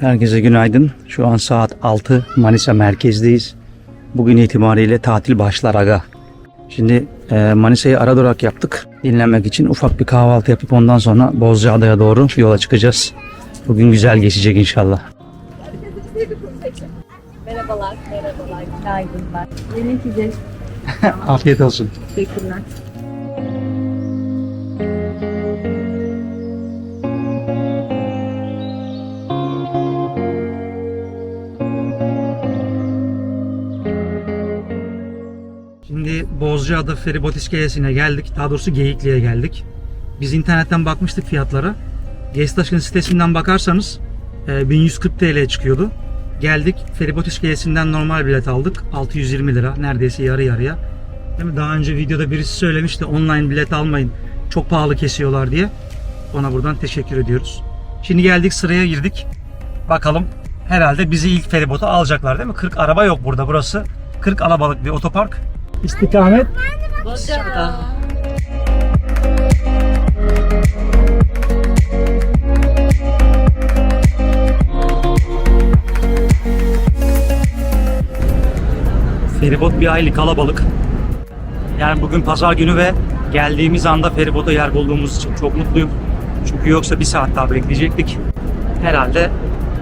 Herkese günaydın. Şu an saat 6 Manisa merkezdeyiz. Bugün itibariyle tatil başlar aga. Şimdi e, Manisa'yı ara durak yaptık. Dinlenmek için ufak bir kahvaltı yapıp ondan sonra Bozcaada'ya doğru yola çıkacağız. Bugün güzel geçecek inşallah. Merhabalar, merhabalar, günaydınlar. Yemek yiyeceğiz. Afiyet olsun. Teşekkürler. Bozcaada feribot iskelesine geldik. Daha doğrusu Geyikli'ye geldik. Biz internetten bakmıştık fiyatlara. Gestaş'ın sitesinden bakarsanız e, 1140 TL çıkıyordu. Geldik feribot iskelesinden normal bilet aldık. 620 lira neredeyse yarı yarıya. Değil mi? Daha önce videoda birisi söylemişti online bilet almayın. Çok pahalı kesiyorlar diye. Ona buradan teşekkür ediyoruz. Şimdi geldik sıraya girdik. Bakalım herhalde bizi ilk feribota alacaklar değil mi? 40 araba yok burada burası. 40 alabalık bir otopark. İstikamet Bozcaada. Feribot bir aylık kalabalık. Yani bugün pazar günü ve geldiğimiz anda feribota yer bulduğumuz için çok mutluyum. Çünkü yoksa bir saat daha bekleyecektik. Herhalde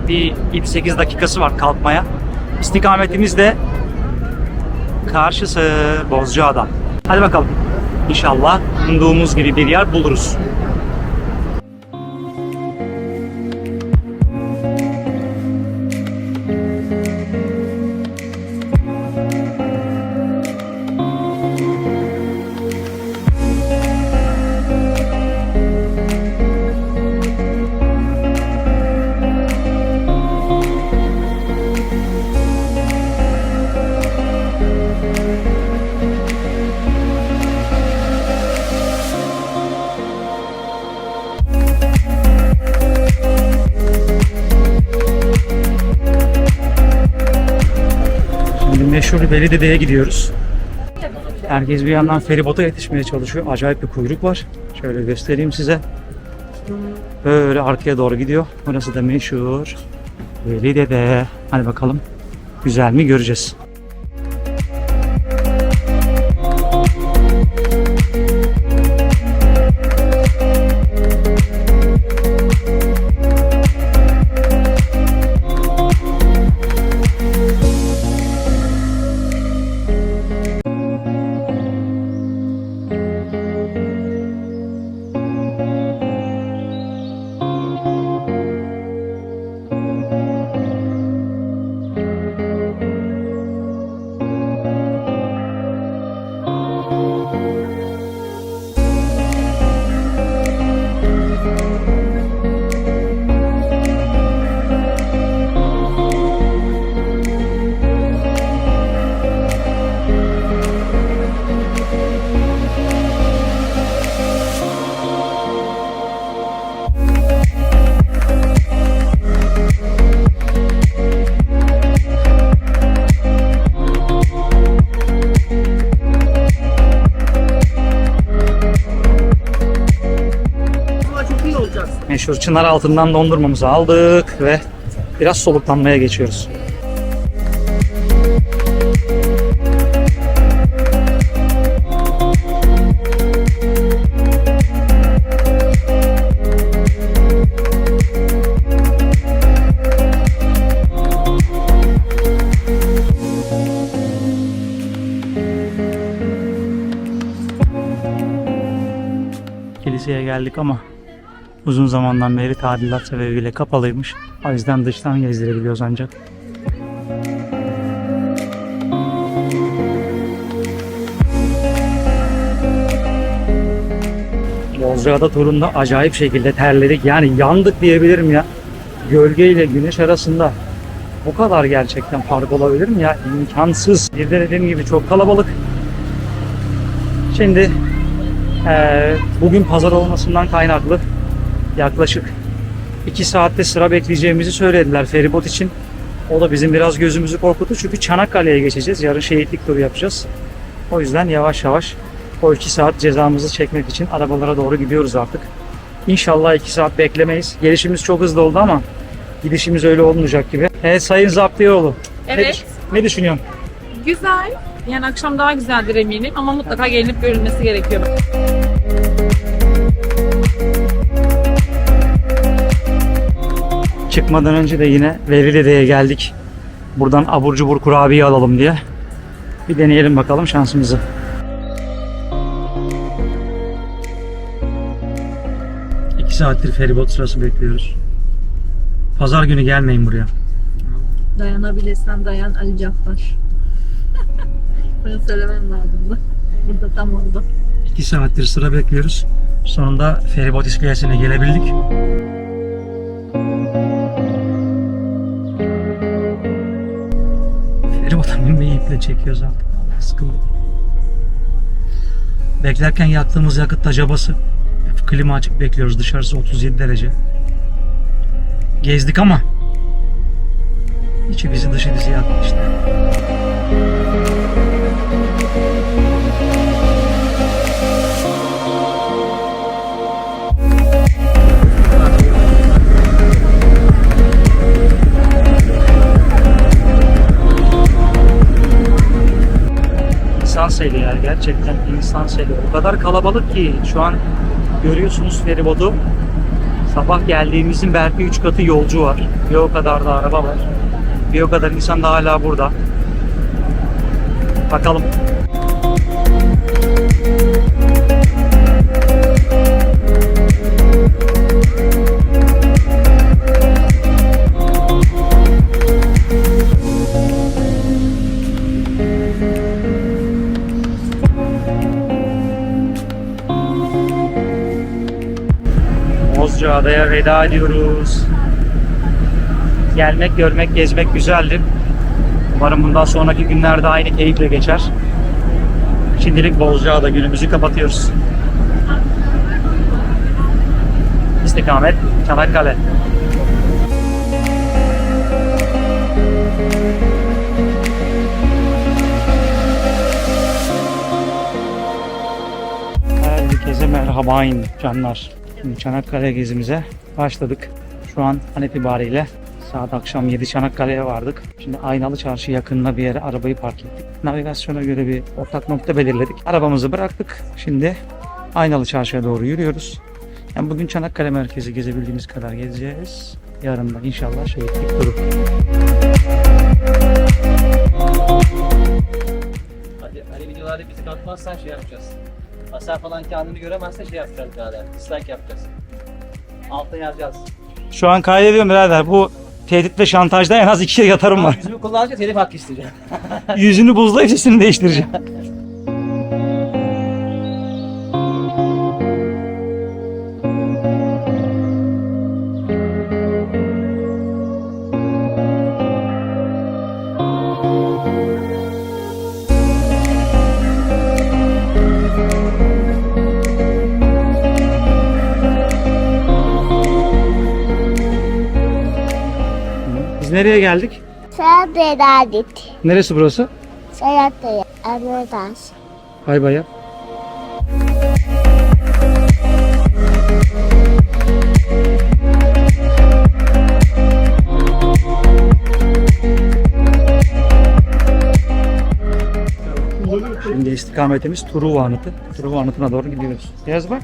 bir 7-8 dakikası var kalkmaya. İstikametimiz de karşısı Bozcaada. Hadi bakalım. İnşallah umduğumuz gibi bir yer buluruz. Meşhur Belidede'ye gidiyoruz. Herkes bir yandan feribota yetişmeye çalışıyor. Acayip bir kuyruk var. Şöyle göstereyim size. Böyle arkaya doğru gidiyor. Burası da meşhur Belidede. Hadi bakalım. Güzel mi göreceğiz. Meşhur çınar altından dondurmamızı aldık ve biraz soluklanmaya geçiyoruz. Kiliseye geldik ama uzun zamandan beri tadilat sebebiyle kapalıymış. O yüzden dıştan gezdirebiliyoruz ancak. Bozcaada turunda acayip şekilde terledik. Yani yandık diyebilirim ya. Gölge ile güneş arasında bu kadar gerçekten fark olabilir mi ya? İmkansız. Bir de dediğim gibi çok kalabalık. Şimdi eee, bugün pazar olmasından kaynaklı yaklaşık 2 saatte sıra bekleyeceğimizi söylediler feribot için. O da bizim biraz gözümüzü korkuttu çünkü Çanakkale'ye geçeceğiz. Yarın şehitlik turu yapacağız. O yüzden yavaş yavaş o 2 saat cezamızı çekmek için arabalara doğru gidiyoruz artık. İnşallah 2 saat beklemeyiz. Gelişimiz çok hızlı oldu ama Gidişimiz öyle olmayacak gibi. Evet Sayın Zaptiyoğlu. Ne, Evet. düş- ne düşünüyorsun? Güzel. Yani akşam daha güzeldir eminim ama mutlaka gelinip görülmesi gerekiyor. Çıkmadan önce de yine Veride'ye geldik. Buradan abur cubur kurabiye alalım diye. Bir deneyelim bakalım şansımızı. İki saattir feribot sırası bekliyoruz. Pazar günü gelmeyin buraya. Dayanabilirsen dayan Ali Caffar. Bunu söylemem lazımdı. Burada tam oldu. İki saattir sıra bekliyoruz. Sonunda feribot iskelesine gelebildik. İple çekiyoruz artık. Sıkıldım. Beklerken yaktığımız yakıt da cabası. Klima açık bekliyoruz. Dışarısı 37 derece. Gezdik ama içi bizi dışı bizi yaktı işte. Seli ya gerçekten insan seli. O kadar kalabalık ki şu an görüyorsunuz feribotu. Sabah geldiğimizin belki 3 katı yolcu var. Bir o kadar da araba var. Bir o kadar insan da hala burada. Bakalım. Bozcaada'ya veda ediyoruz. Gelmek, görmek, gezmek güzeldi. Umarım bundan sonraki günler de aynı keyifle geçer. Şimdilik Bozcaada günümüzü kapatıyoruz. İstikamet Çanakkale. Herkese merhaba canlar. Şimdi Çanakkale gezimize başladık. Şu an an itibariyle saat akşam 7 Çanakkale'ye vardık. Şimdi Aynalı Çarşı yakınına bir yere arabayı park ettik. Navigasyona göre bir ortak nokta belirledik. Arabamızı bıraktık. Şimdi Aynalı Çarşı'ya doğru yürüyoruz. Yani bugün Çanakkale merkezi gezebildiğimiz kadar gezeceğiz. Yarın da inşallah şehitlik turu. Hadi hani videolarda bizi katmazsan şey yapacağız. Hasar falan kendini göremezse şey yapacağız birader. Dislike yapacağız. Altta yazacağız. Şu an kaydediyorum birader. Bu tehdit ve şantajda en az iki kere yatarım var. Yüzümü kullanınca telif hakkı isteyeceğim. Yüzünü buzlayıp sesini değiştireceğim. Biz nereye geldik? Ederdik. Neresi burası? Seyahat ederdik. Bay bay. Şimdi istikametimiz Truva Anıtı. Truva Anıtı'na doğru gidiyoruz. Yaz bak.